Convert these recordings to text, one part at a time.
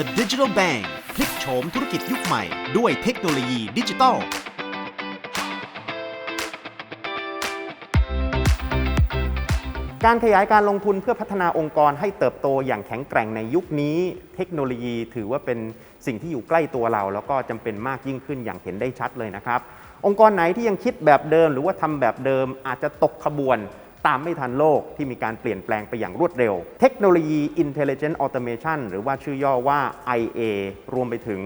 The Digital Bank พลิกโฉมธุรกิจยุคใหม่ด้วยเทคโนโลยีดิจิทัล การขยายการลงทุนเพื่อพัฒนาองค์กรให้เติบโตอย่างแข็งแกร่งในยุคนี้ เทคโนโลยีถือว่าเป็นสิ่งที่อยู่ใกล้ตัวเรา แล้วก็จำเป็นมากยิ่งขึ้นอย่างเห็นได้ชัดเลยนะครับ องค์กรไหนที่ยังคิดแบบเดิม หรือว่าทำแบบเดิมอาจจะตกขบวน ตามไม่ทันโลกที่มีการเปลี่ยนแปลงไปอย่างรวดเร็ว เทคโนโลยี Intelligent Automation หรือว่าชื่อย่อว่า IA รวมไปถึง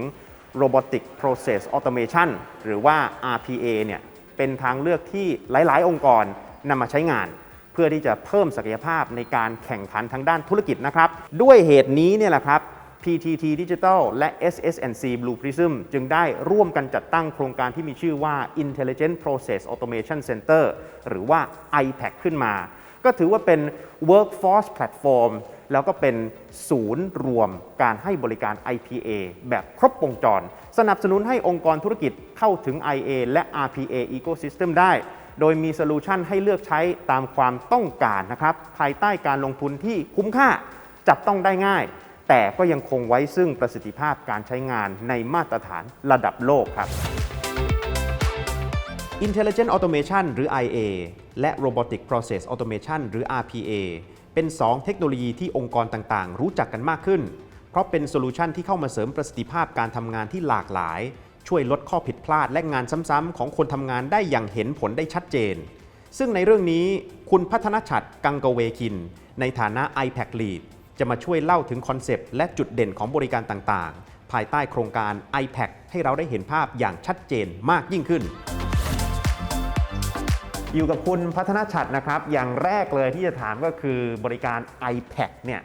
Robotic Process Automation หรือว่า RPA เนี่ยเป็นทางเลือกที่หลาย ๆ องค์กรนำมาใช้งาน เพื่อที่จะเพิ่มศักยภาพในการแข่งขันทางด้านธุรกิจนะครับ ด้วยเหตุนี้เนี่ยแหละครับ PTT Digital และ SSNC Blue Prism จึงได้ร่วมกันจัดตั้งโครงการที่มีชื่อว่า Intelligent Process Automation Center หรือว่า IPAC ขึ้นมา ก็ถือว่าเป็น workforce platform แล้วก็เป็นศูนย์รวมการให้บริการ IPA แบบครบวงจร สนับสนุนให้องค์กรธุรกิจเข้าถึง IA และ RPA ecosystem ได้ โดยมีโซลูชันให้เลือกใช้ตามความต้องการนะครับ ภายใต้การลงทุนที่คุ้มค่าจับต้องได้ง่าย แต่ก็ยังคงไว้ซึ่งประสิทธิภาพการใช้งานในมาตรฐานระดับโลกครับ Intelligent Automation หรือ IA และ Robotic Process Automation หรือ RPA เป็น 2 เทคโนโลยีที่องค์กรต่างๆ รู้จักกันมากขึ้น เพราะเป็นโซลูชันที่เข้ามาเสริมประสิทธิภาพการทำงานที่หลากหลาย ช่วยลดข้อผิดพลาดและงานซ้ำๆของคนทำงานได้อย่างเห็นผลได้ชัดเจน ซึ่งในเรื่องนี้คุณพัฒนชัดกังกเวคิน ในฐานะ iPac Lead จะมาช่วยเล่าถึงคอนเซปต์และจุดเด่นของบริการต่างๆ ภายใต้โครงการ iPac ให้เราได้เห็นภาพอย่างชัดเจนมากยิ่งขึ้น อยู่กับคุณพัฒนชัดนะครับ อย่างแรกเลยที่จะถามก็คือบริการ iPac เนี่ย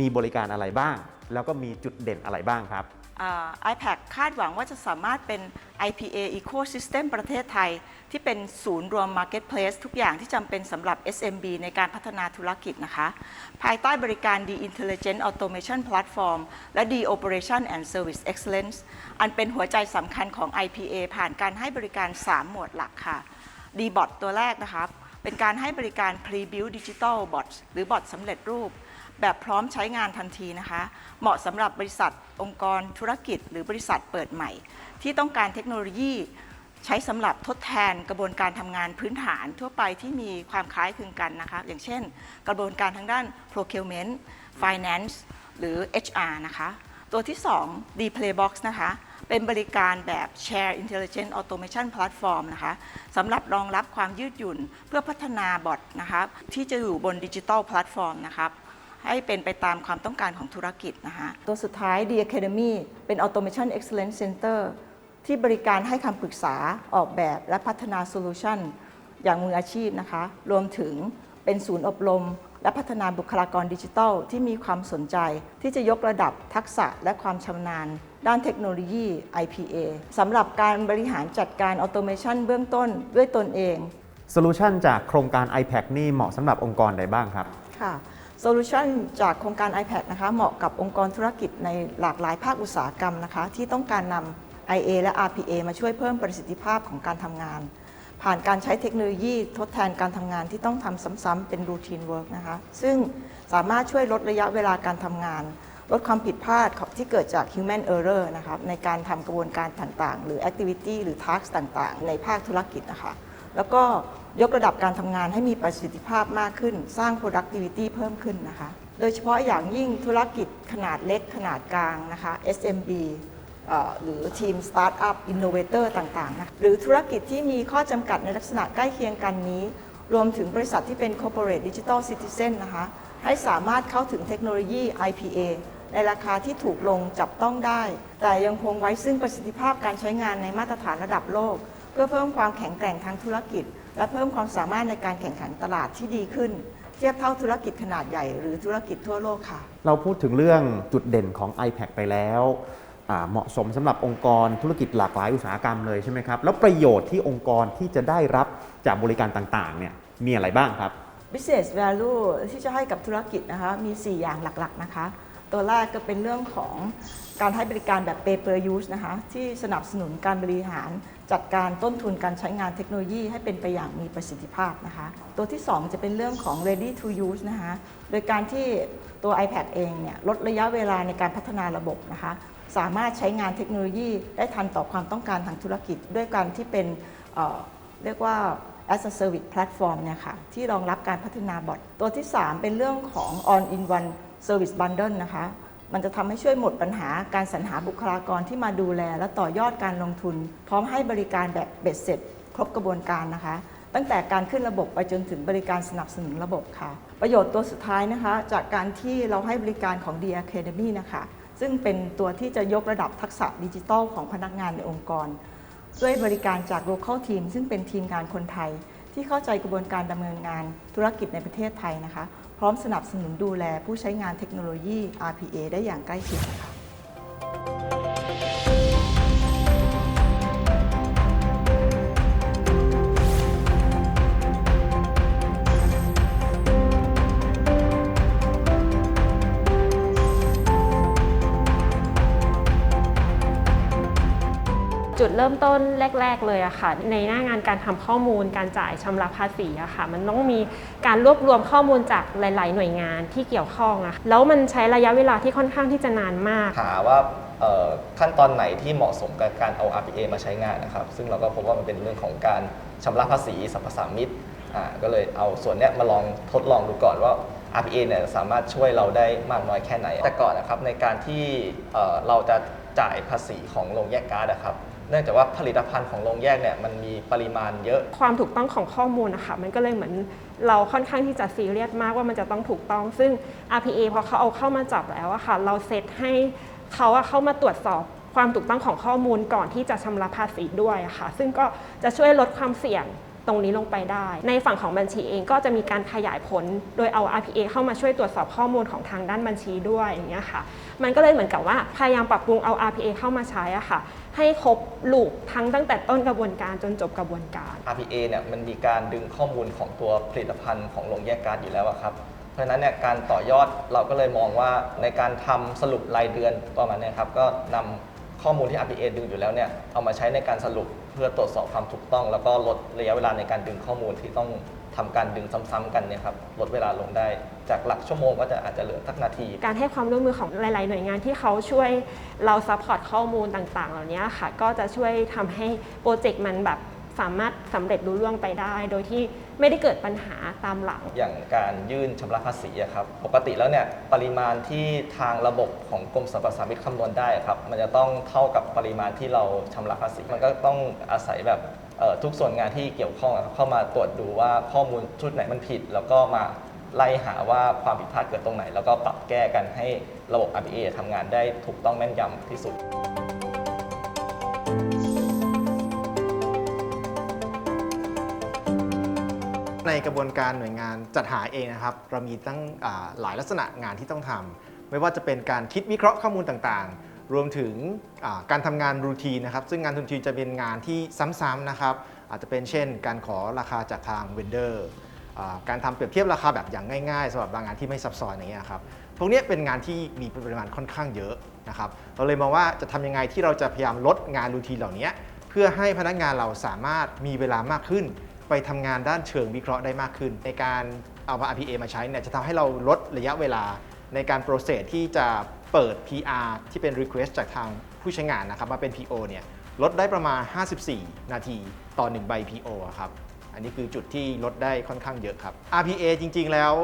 มีบริการอะไรบ้าง แล้วก็มีจุดเด่นอะไรบ้างครับ อ่า iPad คาดหวังว่าจะสามารถเป็น IPA Ecosystem ประเทศไทย ที่เป็นศูนย์รวม Marketplace ทุกอย่างที่จำเป็นสำหรับ SMB ในการพัฒนาธุรกิจนะคะ ภายใต้บริการ D Intelligent Automation Platform และ D Operation and Service Excellence อันเป็นหัวใจสำคัญของ IPA ผ่านการให้บริการ 3 หมวดหลักค่ะ D-Bot ตัวแรกนะครับเป็นการให้บริการ Pre-built Digital Bot หรือ Bot สำเร็จรูป แบบพร้อมใช้งานทันทีนะคะ เหมาะสำหรับบริษัทองค์กรธุรกิจ หรือบริษัทเปิดใหม่ ที่ต้องการเทคโนโลยีใช้สำหรับทดแทนกระบวนการทำงานพื้นฐานทั่วไปที่มีความคล้ายคลึงกันนะคะ อย่างเช่น กระบวนการทางด้าน procurement finance หรือ HR นะคะ ตัวที่ 2 D Playbox นะคะ เป็นบริการแบบ Share Intelligent Automation Platform นะคะสำหรับรองรับความยืดหยุ่นเพื่อพัฒนาบอทนะคะที่จะอยู่บนดิจิ t a ลแพลตฟอร์มนะครับ ให้เป็นไปตามความต้องการของธุรกิจนะคะตัวสุดท้าย The Academy เป็น Automation Excellence Center ที่บริการให้คำปรึกษาออกแบบและพัฒนาโซลูชันอย่างมืออาชีพนะคะ รวมถึงเป็นศูนย์อบรม และพัฒนาบุคลากรดิจิทัล ที่มีความสนใจที่จะยกระดับทักษะและความชำนาญ ด้านเทคโนโลยี IPA สำหรับการบริหารจัดการออโตเมชันเบื้องต้นด้วยตนเองโซลูชันจากโครงการ iPac นี่เหมาะสำหรับองค์กรใดบ้างครับ ค่ะ โซลูชันจากโครงการ iPad นะคะเหมาะกับองค์กรธุรกิจในหลากหลายภาคอุตสาหกรรมนะคะที่ต้องการนำ IA และ RPA มาช่วยเพิ่มประสิทธิภาพของการทำงาน ผ่านการใช้เทคโนโลยีทดแทนการทำงานที่ต้องทำซ้ำๆเป็นรูทีนเวิร์กนะคะซึ่งสามารถช่วยลดระยะเวลาการทำงาน ลดความผิดพลาดที่เกิดจาก human error นะครับในการทำกระบวนการต่างๆ หรือ activity หรือ task ต่างๆ ในภาคธุรกิจนะคะ แล้วก็ยกระดับการทำงานให้มีประสิทธิภาพมากขึ้น สร้าง productivity เพิ่มขึ้นนะคะ โดยเฉพาะอย่างยิ่งธุรกิจขนาดเล็กขนาดกลางนะคะ SMB หรือทีม Startup Innovator ต่างๆนะหรือธุรกิจที่มีข้อจำกัดในลักษณะใกล้เคียงกันนี้ รวมถึงบริษัทที่เป็น Corporate Digital Citizen นะคะ ให้สามารถเข้าถึงเทคโนโลยี IPA ในราคาที่ถูกลงจับต้องได้ แต่ยังคงไว้ซึ่งประสิทธิภาพการใช้งานในมาตรฐานระดับโลก เพื่อเพิ่มความแข็งแกร่งทางธุรกิจ และเพิ่มความสามารถในการแข่งขันตลาดที่ดีขึ้น เทียบเท่าธุรกิจขนาดใหญ่หรือธุรกิจทั่วโลกค่ะ เราพูดถึงเรื่องจุดเด่นของ iPac ไปแล้วอ่าเหมาะสมสำหรับองค์กรธุรกิจหลากหลายอุตสาหกรรมเลยใช่ไหมครับ แล้วประโยชน์ที่องค์กรที่จะได้รับจากบริการต่างๆเนี่ยมีอะไรบ้างครับ business value ที่จะให้กับธุรกิจนะคะมี 4 อย่างหลักๆนะคะ ตัวแรกก็เป็นเรื่องของการให้บริการแบบ pay per use นะคะที่สนับสนุนการบริหารจัดการต้นทุนการใช้งานเทคโนโลยีให้เป็นไปอย่างมีประสิทธิภาพนะคะตัวที่ 2 จะเป็นเรื่องของ ready to use นะคะโดยการที่ตัว iPad เองเนี่ยลดระยะเวลาในการพัฒนาระบบนะคะสามารถใช้งานเทคโนโลยีได้ทันต่อความต้องการทางธุรกิจ ด้วยการที่เป็นเเรียกว่า as a service platform เนี่ยค่ะที่รองรับการพัฒนาบอทตัวที่ 3 เป็นเรื่องของ on in one service bundle นะคะ มันจะทำให้ช่วยหมดปัญหาการสรรหาบุคลากรที่มาดูแล และต่อยอดการลงทุน พร้อมให้บริการแบบเบ็ดเสร็จ ครบกระบวนการนะคะ ตั้งแต่การขึ้นระบบไปจนถึงบริการสนับสนุนระบบค่ะ ประโยชน์ตัวสุดท้ายนะคะ จากการที่เราให้บริการของ D Academy นะคะ ซึ่งเป็นตัวที่จะยกระดับทักษะดิจิทัลของพนักงานในองค์กร ด้วยบริการจาก local team ซึ่งเป็นทีมงานคนไทย ที่เข้าใจกระบวนการดำเนินงานธุรกิจในประเทศไทยนะคะ พร้อมสนับสนุนดูแลผู้ใช้งานเทคโนโลยี RPA ได้อย่างใกล้ชิดค่ะ จุดเริ่มต้นแรก ๆ เลยอะค่ะ ในหน้างานการทำข้อมูลการจ่ายชำระภาษีอะค่ะ มันต้องมีการรวบรวมข้อมูลจากหลาย ๆ หน่วยงานที่เกี่ยวข้องอะแล้วมันใช้ระยะเวลาที่ค่อนข้างที่จะนานมาก หาว่าขั้นตอนไหนที่เหมาะสมกับการเอา RPA มาใช้งานนะครับ ซึ่งเราก็พบว่ามันเป็นเรื่องของการชำระภาษีสรรพสามิตอ่าก็เลยเอาส่วนนี้มาลองทดลองดูก่อนว่า RPA เนี่ยสามารถช่วยเราได้มากน้อยแค่ไหน แต่ก่อนนะครับในการที่เอ่อเราจะจ่ายภาษีของโรงแยกก๊าซนะครับ เนื่องจากว่าผลิตภัณฑ์ของโรงแยกเนี่ยมันมีปริมาณเยอะ ความถูกต้องของข้อมูลนะคะมันก็เลยเหมือนเราค่อนข้างที่จะซีเรียสมากว่ามันจะต้องถูกต้อง ซึ่ง RPA พอเขาเอาเข้ามาจับแล้วอะค่ะ เราเซตให้เขาอะเข้ามาตรวจสอบความถูกต้องของข้อมูลก่อนที่จะชำระภาษีด้วยค่ะ ซึ่งก็จะช่วยลดความเสี่ยงตรงนี้ลงไปได้ ในฝั่งของบัญชีเองก็จะมีการขยายผล โดยเอา RPA เข้ามาช่วยตรวจสอบข้อมูลของทางด้านบัญชีด้วยอย่างเงี้ยค่ะ มันก็เลยเหมือนกับว่าพยายามปรับปรุงเอา RPA เข้ามาใช้อะค่ะ ให้ครบลูปทั้งตั้งแต่ต้นกระบวนการจนจบกระบวนการ RPA เนี่ยมันมีการดึงข้อมูลของตัวผลิตภัณฑ์ของโรงแยกกาซอยู่แล้วอะครับ เพราะฉะนั้นเนี่ยการต่อยอดเราก็เลยมองว่าในการทำสรุปรายเดือนประมาณเนี้ครับก็นำข้อมูลที่ RPA ดึงอยู่แล้วเนี่ยเอามาใช้ในการสรุปเพื่อตรวจสอบความถูกต้อง แล้วก็ลดระยะเวลาในการดึงข้อมูลที่ต้อง ทำการดึงซ้ำๆกันเนี่ยครับลดเวลาลงได้ จากหลักชั่วโมงก็จะอาจจะเหลือสักนาที การให้ความร่วมมือของหลาย ๆ หน่วยงานที่เขาช่วยเราซัพพอร์ตข้อมูลต่าง ๆ เหล่านี้ค่ะ ก็จะช่วยทำให้โปรเจกต์มันแบบสามารถสำเร็จรุ่ร่วงไปได้ โดยที่ไม่ได้เกิดปัญหาตามหลัง อย่างการยื่นชำระภาษีอะครับปกติแล้วเนี่ยปริมาณที่ทางระบบของกรมสรรพสามิตคำนวณได้ครับมันจะต้องเท่ากับปริมาณที่เราชำระภาษี มันก็ต้องอาศัยแบบเอ่อ ทุกส่วนงานที่เกี่ยวข้องเข้ามาตรวจดูว่าข้อมูลชุดไหนมันผิด แล้วก็มาไล่หาว่าความผิดพลาดเกิดตรงไหน แล้วก็ปรับแก้กันให้ระบบ RPA ทำงานได้ถูกต้องแม่นยำที่สุดในกระบวนการหน่วยงานจัดหาเองนะครับ เรามีตั้งหลายลักษณะงานที่ต้องทำไม่ว่าจะเป็นการคิดวิเคราะห์ข้อมูลต่างๆ รวมถึงการทำงานรูทีนนะครับซึ่งงานรูทีนจะเป็นงานที่ซ้ำๆนะครับอาจจะเป็นเช่น การขอราคาจากทางเวนเดอร์การทำเปรียบเทียบราคาแบบอย่างง่ายๆสำหรับบางงานที่ไม่ซับซ้อนอย่างเงี้ยครับพวกนี้เป็นงานที่มีปริมาณค่อนข้างเยอะนะครับเราเลยมองว่าจะทำยังไงที่เราจะพยายามลดงานรูทีนเหล่านี้เพื่อให้พนักงานเราสามารถมีเวลามากขึ้น ไปทำงานด้านเชิงวิเคราะห์ได้มากขึ้น ในการเอา RPA มาใช้เนี่ยจะทำให้เราลดระยะเวลาในการโปรเซสที่จะ เปิด PR ที่เป็น Request จากทางผู้ใช้งานนะครับมาเป็น PO เนี่ยลดได้ประมาณ 54 นาทีต่อ 1 ใบ PO ครับ อันนี้คือจุดที่ลดได้ค่อนข้างเยอะครับ RPA จริง ๆ แล้ว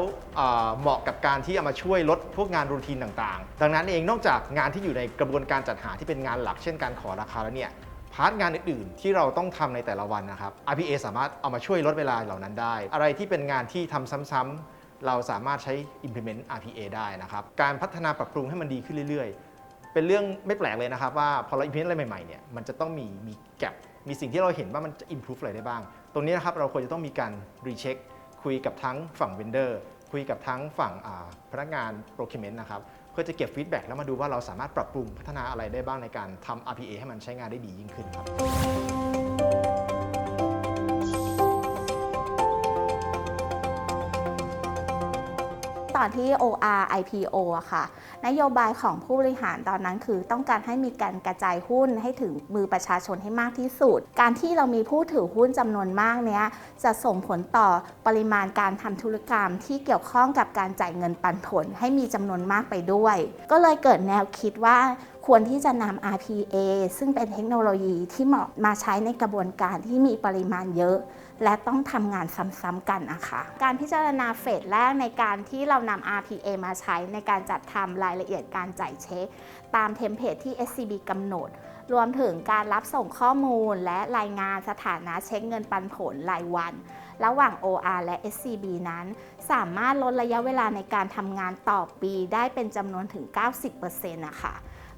เหมาะกับการที่เอามาช่วยลดพวกงานรูทีนต่างๆ ดังนั้นเองนอกจากงานที่อยู่ในกระบวนการจัดหาที่เป็นงานหลักเช่นการขอราคาแล้วเนี่ยพาร์ทงานอื่นๆ ที่เราต้องทำในแต่ละวันนะครับ RPA สามารถเอามาช่วยลดเวลาเหล่านั้นได้ อะไรที่เป็นงานที่ทำซ้ำๆ เราสามารถใช้ implement RPA ได้นะครับ การพัฒนาปรับปรุงให้มันดีขึ้นเรื่อยๆ เป็นเรื่องไม่แปลกเลยนะครับว่าพอเรา implement อะไรใหม่ๆ เนี่ยมันจะต้องมีมีแกลมีสิ่งที่เราเห็นว่ามันจะ improve อะไรได้บ้าง ตรงนี้นะครับเราควรจะต้องมีการ recheck คุยกับทั้งฝั่ง vendor คุยกับทั้งฝั่งพนักงาน procurement นะครับเพื่อจะเก็บ feedback แล้วมาดูว่าเราสามารถปรับปรุงพัฒนาอะไรได้บ้างในการทำ RPA ให้มันใช้งานได้ดียิ่งขึ้นครับ อนที่ OR IPO อะค่ะ นโยบายของผู้บริหารตอนนั้นคือ ต้องการให้มีการกระจายหุ้นให้ถึงมือประชาชนให้มากที่สุด การที่เรามีผู้ถือหุ้นจำนวนมากเนี้ยจะส่งผลต่อปริมาณการทำธุรกรรม ที่เกี่ยวข้องกับการจ่ายเงินปันผล ให้มีจำนวนมากไปด้วย ก็เลยเกิดแนวคิดว่าควรที่จะนำ RPA ซึ่งเป็นเทคโนโลยีที่เหมาะมาใช้ในกระบวนการที่มีปริมาณเยอะ และต้องทำงานซ้ำๆกันนะคะ การพิจารณาเฟสแรกในการที่เรานำ RPA มาใช้ในการจัดทำรายละเอียดการจ่ายเช็ค ตามเทมเพลตที่ SCB กำหนด รวมถึงการรับส่งข้อมูลและรายงานสถานะเช็คเงินปันผลรายวัน ระหว่าง OR และ SCB นั้น สามารถลดระยะเวลาในการทำงานต่อปีได้เป็นจำนวนถึง 90%นะคะ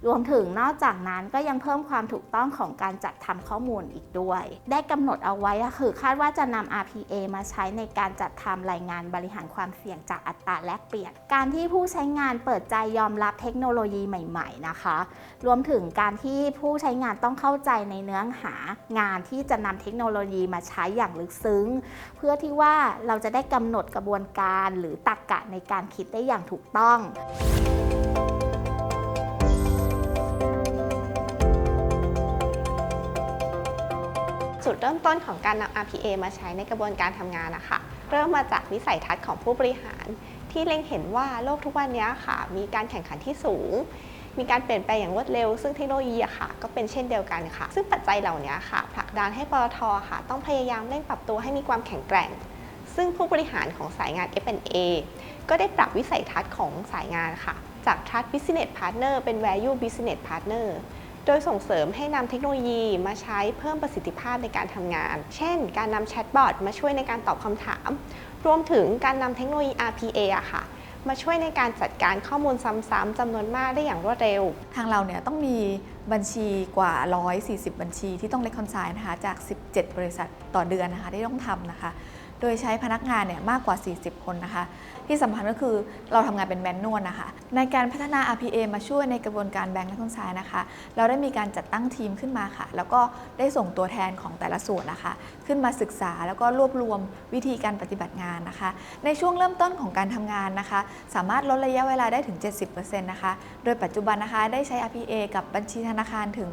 รวมถึงนอกจากนั้นก็ยังเพิ่มความถูกต้องของการจัดทำข้อมูลอีกด้วย ได้กำหนดเอาไว้คือคาดว่าจะนำ RPA มาใช้ในการจัดทำรายงานบริหารความเสี่ยงจากอัตราแลกเปลี่ยน การที่ผู้ใช้งานเปิดใจยอมรับเทคโนโลยีใหม่ ๆ นะคะ รวมถึงการที่ผู้ใช้งานต้องเข้าใจในเนื้อหางานที่จะนำเทคโนโลยีมาใช้อย่างลึกซึ้ง เพื่อที่ว่าเราจะได้กำหนดกระบวนการหรือตรรกกะในการคิดได้อย่างถูกต้อง จุดเริ่มต้นของการนำ RPA มาใช้ในกระบวนการทำงานนะคะเริ่มมาจากวิสัยทัศน์ของผู้บริหาร ที่เล็งเห็นว่าโลกทุกวันนี้ค่ะ มีการแข่งขันที่สูง มีการเปลี่ยนแปลงอย่างรวดเร็ว ซึ่งเทคโนโลยีค่ะ ก็เป็นเช่นเดียวกันค่ะ ซึ่งปัจจัยเหล่านี้ค่ะผลักดันให้ปตทค่ะ ต้องพยายามเร่งปรับตัวให้มีความแข็งแกร่ง ซึ่งผู้บริหารของสายงาน F&A ก็ได้ปรับวิสัยทัศน์ของสายงานค่ะ จาก Trust Business Partner เป็น Value Business Partner โดยส่งเสริมให้นำเทคโนโลยีมาใช้เพิ่มประสิทธิภาพในการทำงาน เช่น การนำแชทบอทมาช่วยในการตอบคำถาม รวมถึงการนำเทคโนโลยี RPA อะค่ะ มาช่วยในการจัดการข้อมูลซ้ำๆจำนวนมากได้อย่างรวดเร็ว ทางเราเนี่ยต้องมีบัญชีกว่า 140 บัญชีที่ต้องเล c คอนไซน์นะคะจาก 17 บริษัทต่อเดือนนะคะที่ต้องทำนะคะ โดยใช้พนักงานเนี่ยมากกว่า 40 คนนะคะ ที่สำคัญก็คือเราทำงานเป็นแมนนวลนะคะ ในการพัฒนา RPA มาช่วยในกระบวนการแบงก์และคอนไซน์นะคะ เราได้มีการจัดตั้งทีมขึ้นมาค่ะ แล้วก็ได้ส่งตัวแทนของแต่ละส่วนนะคะ ขึ้นมาศึกษาแล้วก็รวบรวมวิธีการปฏิบัติงานนะคะ ในช่วงเริ่มต้นของการทำงานนะคะ สามารถลดระยะเวลาได้ถึง 70%นะคะ โดยปัจจุบันนะคะได้ใช้ RPA กับบัญชีธนาคารถึง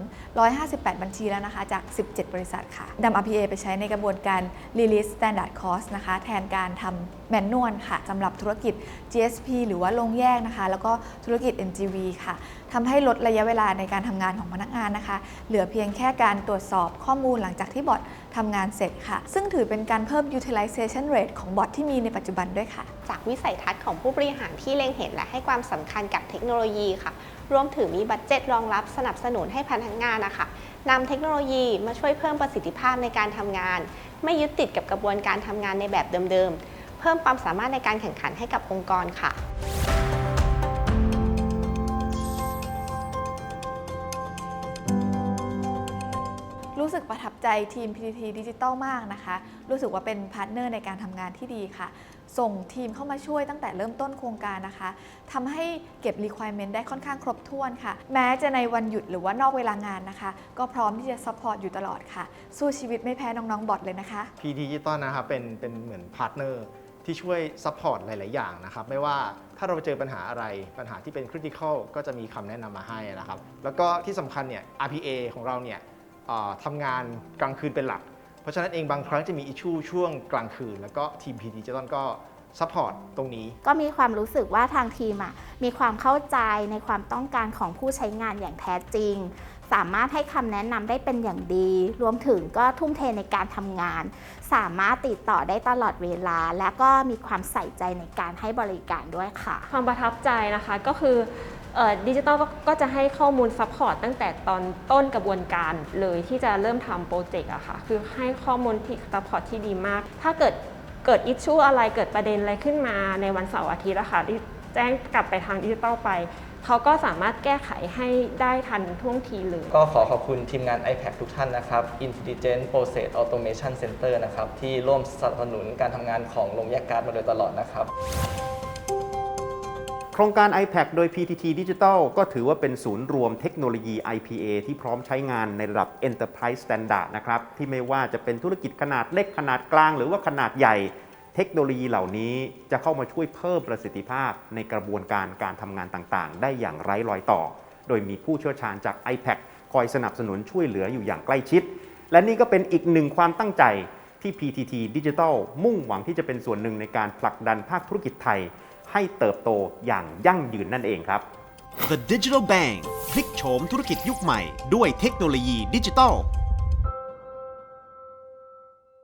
158 บัญชีแล้วนะคะ จาก 17 บริษัทค่ะนำ RPA ไปใช้ในกระบวนการ Release Standard Cost นะคะแทนการทำแมนนวลค่ะสำหรับธุรกิจ GSP หรือว่าลงแยกนะคะ แล้วก็ธุรกิจ NGV ค่ะทำให้ลดระยะเวลาในการทำงานของพนักงานนะคะ เหลือเพียงแค่การตรวจสอบข้อมูลหลังจากที่บอททำงานเสร็จค่ะ ซึ่งถือเป็นการเพิ่ม utilization rate ของบอทที่มีในปัจจุบันด้วยค่ะ จากวิสัยทัศน์ของผู้บริหารที่เล็งเห็นและให้ความสำคัญกับเทคโนโลยีค่ะ รวมถึงมีบัตเจ็ตรองรับสนับสนุนให้พนักงานนะคะนำเทคโนโลยีมาช่วยเพิ่มประสิทธิภาพในการทำงาน ไม่ยึดติดกับกระบวนการทำงานในแบบเดิมๆ เพิ่มความสามารถในการแข่งขันให้กับองค์กรค่ะรู้สึกประทับใจทีม PTT ดิจิตอลมากนะคะ รู้สึกว่าเป็นพาร์ทเนอร์ในการทำงานที่ดีค่ะ ส่งทีมเข้ามาช่วยตั้งแต่เริ่มต้นโครงการนะคะทำให้เก็บ requirement ได้ค่อนข้างครบถ้วนค่ะ แม้จะในวันหยุดหรือว่านอกเวลางานนะคะ ก็พร้อมที่จะ support อยู่ตลอดค่ะ สู้ชีวิตไม่แพ้น้องๆบอทเลยนะคะ P Digital นะครับเป็นเป็นเหมือนพาร์ทเนอร์ที่ช่วยซัพพอร์ตหลาย ๆ อย่างนะครับ ไม่ว่าถ้าเราเจอปัญหาอะไรปัญหาที่เป็นคริติคอลก็จะมีคำแนะนำมาให้นะครับ แล้วก็ที่สำคัญเนี่ย RPA ของเราเนี่ยเอ่อทำงานกลางคืนเป็นหลัก เพราะฉะนั้นเองบางครั้งจะมีอิชชูช่วงกลางคืน แล้วก็ทีม P Digital ก็ซัพพอร์ตตรงนี้ ก็มีความรู้สึกว่าทางทีมอะมีความเข้าใจในความต้องการของผู้ใช้งานอย่างแท้จริง สามารถให้คำแนะนำได้เป็นอย่างดี รวมถึงก็ทุ่มเทในการทำงาน สามารถติดต่อได้ตลอดเวลา และก็มีความใส่ใจในการให้บริการด้วยค่ะ ความประทับใจนะคะก็คือ ดิจิตอลก็จะให้ข้อมูลซัพพอร์ตตั้งแต่ตอนต้นกระบวนการเลยที่จะเริ่มทำโปรเจกต์อะค่ะ คือให้ข้อมูลที่ซัพพอร์ตที่ดีมาก ถ้าเกิดเกิดอิชชูอะไรเกิดประเด็นอะไรขึ้นมาในวันเสาร์อาทิตย์อะค่ะแจ้งกลับไปทางดิจิตอลไป เขาก็สามารถแก้ไขให้ได้ทันท่วงทีเลย ก็ขอขอบคุณทีมงาน iPad ทุกท่านนะครับ Intelligent Process Automation Center นะครับ ที่ร่วมสนับสนุนการทำงานของโรงแยกการ์ดมาโดยตลอดนะครับ ครงการ iPac โดย PTT Digital ก็ถือว่าเป็นศูนย์รวมเทคโนโลยี IPA ที่พร้อมใช้งานในระดับ Enterprise Standard นะครับที่ไม่ว่าจะเป็นธุรกิจขนาดเล็กขนาดกลาง หรือว่าขนาดใหญ่ เททคโนโลยีเหล่านี้จะเข้ามาช่วยเพิ่มประสิทธิภาพในกระบวนการการทำงานต่างๆ ได้อย่างไร้รอยต่อ โดยมีผู้เชี่ยวชาญจาก iPad คอยสนับสนุนช่วยเหลืออยู่อย่างใกล้ชิด และนี่ก็เป็นอีกหนึ่งความตั้งใจที่ PTT Digital มุ่งหวังที่จะเป็นส่วนหนึ่งในการผลักดันภาคธุรกิจไทย ให้เติบโตอย่างยั่งยืนนั่นเองครับ The Digital Bank พลิกโฉมธุรกิจยุคใหม่ด้วยเทคโนโลยีดิจิทัล